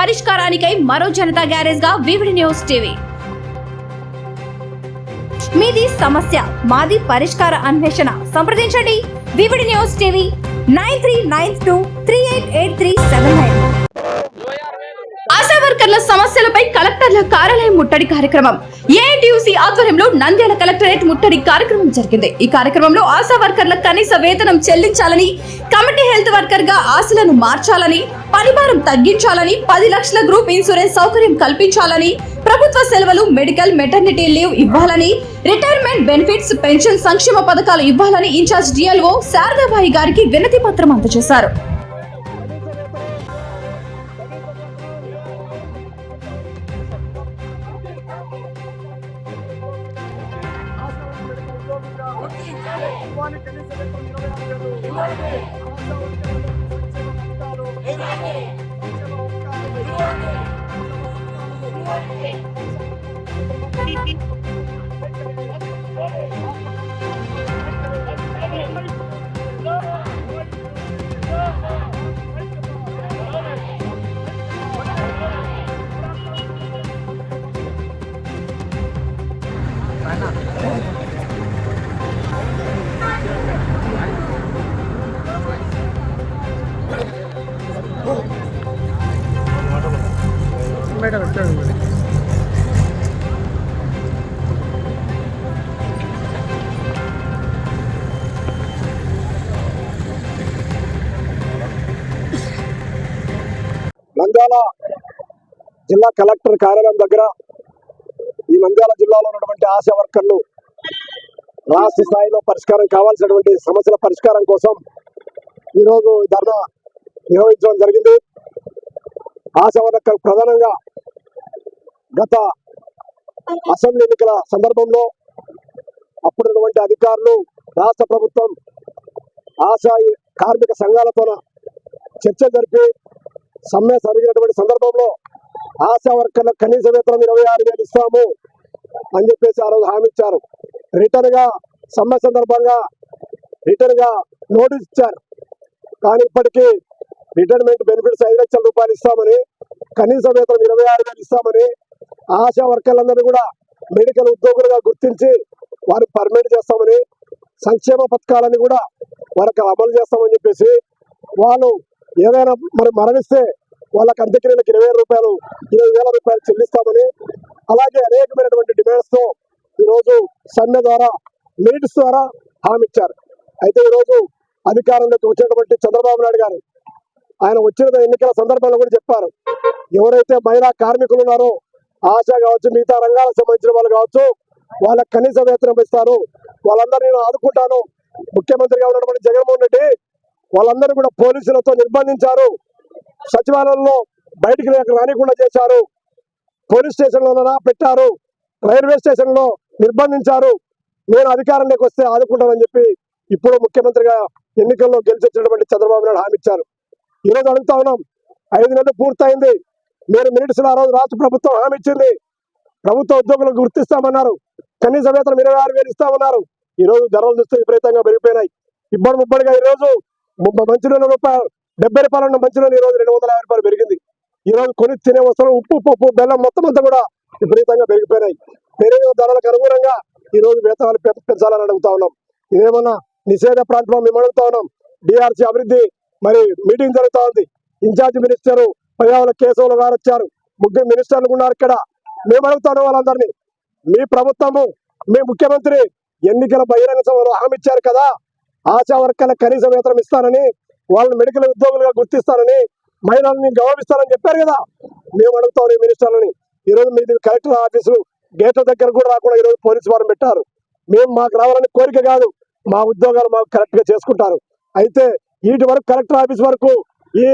పరిష్కారానికై మరో జనతా గ్యారేజ్గా వివిడి న్యూస్ టీవీ. మీది సమస్య మాది పరిష్కార అన్వేషణ. సంప్రదించండి. VVD news TV nine three nine two three eight eight three seven nine. వర్కర్ల సమస్యలపై కలెక్టర్ల కార్యాలయం ముట్టడి కార్యక్రమం. ఏఐటియుసి ఆధ్వర్యంలో నంద్యాల కలెక్టరేట్ ముట్టడి కార్యక్రమం జరిగింది. ఈ కార్యక్రమంలో ఆశా వర్కర్ల కనీస వేతనం చెల్లించాలని కమిటీ హెల్త్ వర్కర్గా ఆశలను మార్చాలని పనిభారం తగ్గించాలని పది లక్షల గ్రూప్ ఇన్సూరెన్స్ సౌకర్యం కల్పించాలని ప్రభుత్వ సెలవులు మెడికల్ మెటర్నిటీ లీవ్ ఇవ్వాలని రిటైర్మెంట్ బెనిఫిట్స్ పెన్షన్ సంక్షేమ పథకాలు ఇవ్వాలని ఇన్ఛార్జ్ డిఎల్ఓ శారదాబాయి గారికి వినతి పత్రం అందజేశారు. Enak. మేడం వచ్చాడు నంద్యాల జిల్లా కలెక్టర్ కార్యాలయం దగ్గర ఈ నంద్యాల జిల్లాలో ఉన్నటువంటి ఆశా వర్కర్లు రాష్ట్ర స్థాయిలో పరిష్కారం కావాల్సినటువంటి సమస్యల పరిష్కారం కోసం ఈరోజు ధర్నా నిర్వహించడం జరిగింది. ఆశా వర్కర్ ప్రధానంగా గత అసెంబ్లీ ఎన్నికల సందర్భంలో అప్పుడున్నటువంటి అధికారులు రాష్ట్ర ప్రభుత్వం ఆశా కార్మిక సంఘాలతో చర్చ జరిపి సమ్మె జరిగినటువంటి సందర్భంలో ఆశా వర్కర్ల కనీస వేతనం ఇరవై ఆరు వేలు ఇస్తాము అని చెప్పేసి ఆ రోజు హామీ ఇచ్చారు. రిటర్న్గా సమ్మె సందర్భంగా రిటర్న్గా నోటీస్ ఇచ్చారు. కానీ ఇప్పటికీ రిటైర్మెంట్ బెనిఫిట్స్ ఐదు లక్షల రూపాయలు ఇస్తామని కనీస వేతనం ఇరవై ఆరు వేలు ఇస్తామని ఆశా వర్కర్లందరినీ కూడా మెడికల్ ఉద్యోగులుగా గుర్తించి వారు పర్మిట్ చేస్తామని సంక్షేమ పథకాలని కూడా వారికి అమలు చేస్తామని చెప్పేసి వాళ్ళు ఏదైనా మరి మరణిస్తే వాళ్ళకి అంత్యక్రియలకు ఇరవై రూపాయలు ఇరవై వేల రూపాయలు చెల్లిస్తామని అలాగే అనేకమైనటువంటి డిమాండ్స్తో ఈరోజు సమ్మె ద్వారా మీట్స్ ద్వారా హామీ ఇచ్చారు. అయితే ఈరోజు అధికారంలోకి వచ్చేటువంటి చంద్రబాబు నాయుడు గారు ఆయన వచ్చిన ఎన్నికల సందర్భంలో కూడా చెప్పారు. ఎవరైతే మహిళా కార్మికులు ఉన్నారో ఆశ కావచ్చు మిగతా రంగాలకు సంబంధించిన వాళ్ళు కావచ్చు వాళ్ళకి కనీస వేతనం ఇస్తారు. వాళ్ళందరూ నేను ఆదుకుంటాను. ముఖ్యమంత్రిగా ఉన్నటువంటి జగన్మోహన్ రెడ్డి వాళ్ళందరూ కూడా పోలీసులతో నిర్బంధించారు. సచివాలయంలో బయటికి రానికుండా చేశారు. పోలీస్ స్టేషన్లో పెట్టారు. రైల్వే స్టేషన్లో నిర్బంధించారు. నేను అధికారంలోకి వస్తే ఆదుకుంటానని చెప్పి ఇప్పుడు ముఖ్యమంత్రిగా ఎన్నికల్లో గెలిచొచ్చినటువంటి చంద్రబాబు నాయుడు హామీ ఇచ్చారు. ఈ రోజు అడుగుతా ఉన్నాం. ఐదు నెలలు పూర్తయింది. మీరు మినిట్స్ ఆ రోజు రాష్ట్ర ప్రభుత్వం హామీ ఇచ్చింది. ప్రభుత్వ ఉద్యోగులకు గుర్తిస్తామన్నారు. కనీస వేతనం ఇరవై ఆరు వేలు ఇస్తామన్నారు. ఈ రోజు ధరలు చూస్తే విపరీతంగా పెరిగిపోయినాయి. ఇబ్బడి ముబ్బడిగా ఈ రోజు ము- రూపాయలు డెబ్బై రూపాయలు ఉన్న మంచినూనె ఈ రోజు రెండు వందల యాభై రూపాయలు పెరిగింది. ఈ రోజు కొని తినే వస్తువులు ఉప్పు పప్పు బెల్లం మొత్తం అంతా కూడా విపరీతంగా పెరిగిపోయినాయి. పెరిగిన ధరలకు అనుగుణంగా ఈ రోజు వేతనాలు పెంచాలని అడుగుతా ఉన్నాం. ఇదేమన్నా నిషేధ ప్రాంతంలో మేము అడుగుతా ఉన్నాం. డిఆర్సీ అభివృద్ధి మరి మీటింగ్ జరుగుతూ ఉంది ఇన్ఛార్జ్ మినిస్టర్ పర్యావరణ కేశవులు గారు వచ్చారు. ముగ్గురు మినిస్టర్లు ఉన్నారు ఇక్కడ. మేము అడుగుతాను వాళ్ళందరినీ. మీ ప్రభుత్వము మీ ముఖ్యమంత్రి ఎన్నికల బహిరంగ సభలో హామీ ఇచ్చారు కదా. ఆశా వర్కర్ల కనీస వేతనం ఇస్తానని వాళ్ళని మెడికల్ ఉద్యోగులుగా గుర్తిస్తానని మహిళల్ని గౌరవిస్తానని చెప్పారు కదా. మేము అడుగుతాం ఈ మినిస్టర్లని. ఈరోజు మీది కలెక్టర్ ఆఫీసు గేట్ల దగ్గర కూడా రాకుండా ఈరోజు పోలీసు వారం పెట్టారు. మేము మాకు రావాలని కోరిక కాదు. మా ఉద్యోగాలు మాకు కరెక్ట్గా చేసుకుంటారు. అయితే ఇటు వరకు కలెక్టర్ ఆఫీస్ వరకు ఈ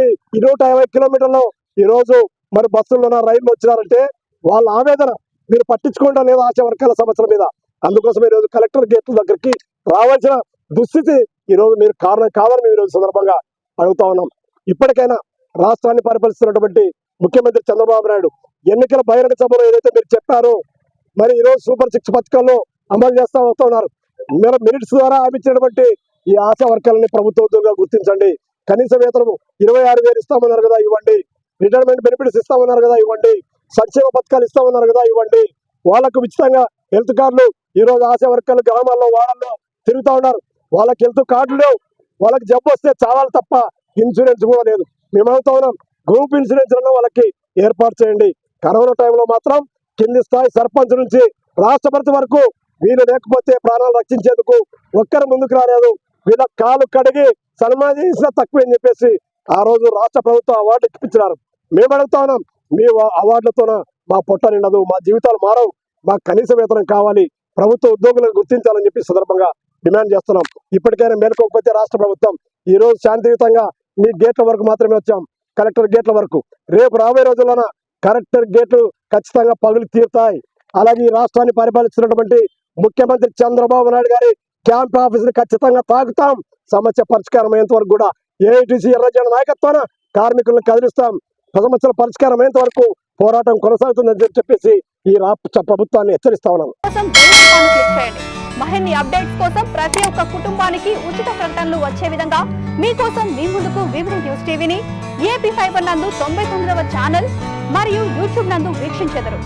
నూట యాభై కిలోమీటర్లు ఈరోజు మరి బస్సుల్లోన రైళ్ళు వచ్చినారంటే వాళ్ళ ఆవేదన మీరు పట్టించుకోవడం లేదు ఆశా వర్గాల సమస్యల మీద. అందుకోసం ఈ రోజు కలెక్టర్ గేట్ల దగ్గరికి రావాల్సిన దుస్థితి ఈ రోజు మీరు కారణం కావాలని మేము ఈరోజు రోజు సందర్భంగా అడుగుతా ఉన్నాం. ఇప్పటికైనా రాష్ట్రాన్ని పరిపాలిస్తున్నటువంటి ముఖ్యమంత్రి చంద్రబాబు నాయుడు ఎన్నికల బహిరంగ సభలో ఏదైతే మీరు చెప్పారో మరి ఈ రోజు సూపర్ సిక్స్ పథకాల్లో అమలు చేస్తా వస్తున్నారు మీరు మెరిట్స్ ద్వారా ఆపించినటువంటి ఈ ఆశా వర్గాలని ప్రభుత్వ ఉద్యోగంగా గుర్తించండి. కనీస వేతనం ఇరవై ఆరు వేలు ఇస్తామన్నారు కదా ఇవ్వండి. రిటైర్మెంట్ బెనిఫిట్స్ ఇస్తామన్నారు కదా ఇవ్వండి. సంక్షేమ పథకాలు ఇస్తామన్నారు కదా ఇవ్వండి. వాళ్ళకు ఉచితంగా హెల్త్ కార్డులు ఈ రోజు ఆశా వర్కర్లు గ్రామాల్లో వాడల్లో తిరుగుతూ ఉన్నారు. వాళ్ళకి హెల్త్ కార్డులు లేవు. వాళ్ళకి జబ్బు వస్తే చావాలి తప్ప ఇన్సూరెన్స్ కూడా లేదు మేమవుతా ఉన్నాం? గ్రూప్ ఇన్సూరెన్స్ వాళ్ళకి ఏర్పాటు చేయండి. కరోనా టైంలో మాత్రం కింది స్థాయి సర్పంచ్ నుంచి రాష్ట్రపతి వరకు వీళ్ళు లేకపోతే ప్రాణాలు రక్షించేందుకు ఒక్కరు ముందుకు రాలేదు. వీళ్ళ కాలు కడిగి సన్మానం చేసినా తక్కువ అని చెప్పేసి ఆ రోజు రాష్ట్ర ప్రభుత్వం అవార్డు ఇప్పించినారు. మేము అడుగుతా ఉన్నాం మీ అవార్డులతోన మా పొట్ట నిండదు మా జీవితాలు మారవు మాకు కనీస వేతనం కావాలి ప్రభుత్వ ఉద్యోగులను గుర్తించాలని చెప్పి సందర్భంగా డిమాండ్ చేస్తున్నాం. ఇప్పటికైనా మేలుకోకపోతే రాష్ట్ర ప్రభుత్వం ఈ రోజు శాంతియుతంగా మీ గేట్ల వరకు మాత్రమే వచ్చాం కలెక్టర్ గేట్ల వరకు. రేపు రాబోయే రోజుల్లోన కలెక్టర్ గేట్లు ఖచ్చితంగా పగులు తీరుతాయి. అలాగే ఈ రాష్ట్రాన్ని పరిపాలిస్తున్నటువంటి ముఖ్యమంత్రి చంద్రబాబు నాయుడు గారి క్యాంప్ ఆఫీస్ని ఖచ్చితంగా తాగుతాం. సమస్య పరిష్కారం అయ్యేంత వరకు కూడా ఏఐటీసీ ఎర్రజెండ నాయకత్వాన కార్మికులను కదిలిస్తాం. సమస్యల పరిష్కారం అయ్యేంత వరకు పోరాటం కొనసాగుతుందని చెప్పేసి ఈ రాష్ట్ర ప్రభుత్వాన్ని హెచ్చరిస్తా ఉన్నాను మరిన్ని అప్డేట్స్ కోసం ప్రతి ఒక్క కుటుంబానికి ఉచిత ప్రకటనలు వచ్చే విధంగా మీకోసం మీ ముందుకు వివిధ న్యూస్ టీవీని ఏపీ ఫైబర్ నందు తొంభై తొమ్మిదవ ఛానల్ మరియు యూట్యూబ్ నందు వీక్షించెదరు.